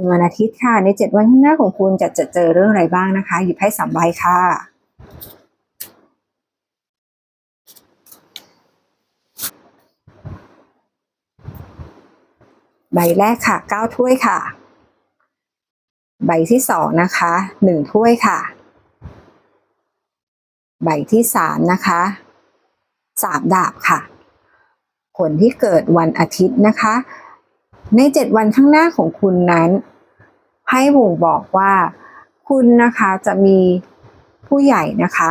นวันอาทิตย์ค่ะ ในเจ็ดวันข้างหน้าของคุณจะจะเจอเรื่องอะไรบ้างนะคะ หยิบให้สามใบค่ะ ใบแรกค่ะเก้าถ้วยค่ะ ใบที่สองนะคะหนึ่งถ้วยค่ะ ใบที่สามนะคะสามดาบค่ะ คนที่เกิดวันอาทิตย์นะคะ ในเจ็ดวันข้างหน้าของคุณนั้นให้บ่งบอกว่า คุณนะคะจะมีผู้ใหญ่นะคะ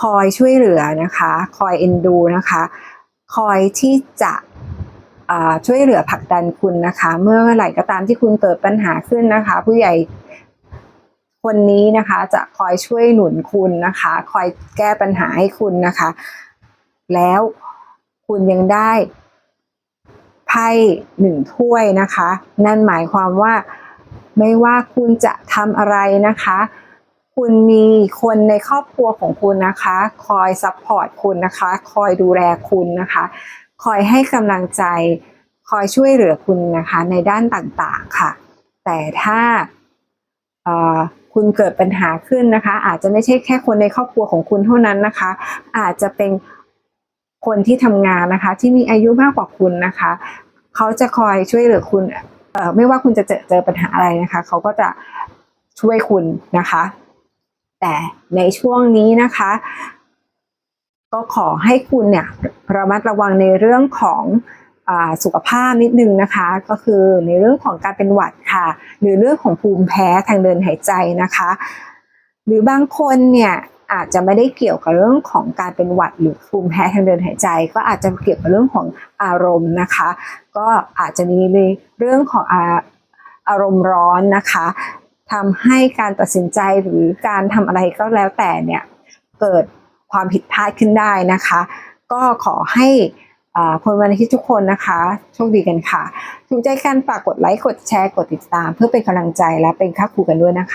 คอยช่วยเหลือนะคะ คอยเอ็นดูนะคะ คอยที่จะช่วยเหลือผลักดันคุณนะคะ เมื่อไหร่ก็ตามที่คุณเกิดปัญหาขึ้นนะคะ ผู้ใหญ่คนนี้นะคะจะคอยช่วยหนุนคุณนะคะ คอยแก้ปัญหาให้คุณนะคะ แล้วคุณยังได้ ไพ่หนึ่งถ้วยนะคะ นั่นหมายความว่าไม่ว่าคุณจะทำอะไรนะคะ คุณมีคนในครอบครัวของคุณนะคะ คอยซัพพอร์ตคุณนะคะ คอยดูแลคุณนะคะ คอยให้กำลังใจ คอยช่วยเหลือคุณนะคะ ในด้านต่างๆค่ะ แต่ถ้าคุณเกิดปัญหาขึ้นนะคะ อาจจะไม่ใช่แค่คนในครอบครัวของคุณเท่านั้นนะคะ อาจจะเป็นคนที่ทำงานนะคะ ที่มีอายุมากกว่าคุณนะคะ เขาจะคอยช่วยเหลือคุณเอ่อไม่ว่าคุณจะเจอเจอปัญหาอะไรนะคะ เขาก็จะช่วยคุณนะคะ แต่ในช่วงนี้นะคะ ก็ขอให้คุณเนี่ยระมัดระวังในเรื่องของอสุขภาพนิดนึงนะคะ ก็คือในเรื่องของการเป็นหวัดค่ะ หรือเรื่องของภูมิแพ้ทางเดินหายใจนะคะ หรือบางคนเนี่ย อาจจะไม่ได้เกี่ยวกับเรื่องของการเป็นหวัดหรือภูมิแพ้ทางเดินหายใจ ก็อาจจะเกี่ยวกับเรื่องของอารมณ์นะคะ ก็อาจจะมีในเรื่องของอาอารมณ์ร้อนนะคะทำให้การตัดสินใจหรือการทำอะไรก็แล้วแต่เนี่ยเกิดความผิดพลาดขึ้นได้นะคะ ก็ขอให้คนวันอาทิตย์ทุกคนนะคะโชคดีกันค่ะ ถูกใจกันฝากกดไลค์กดแชร์กดติดตาม เพื่อเป็นกำลังใจและเป็นค่าครูกันด้วยนะคะ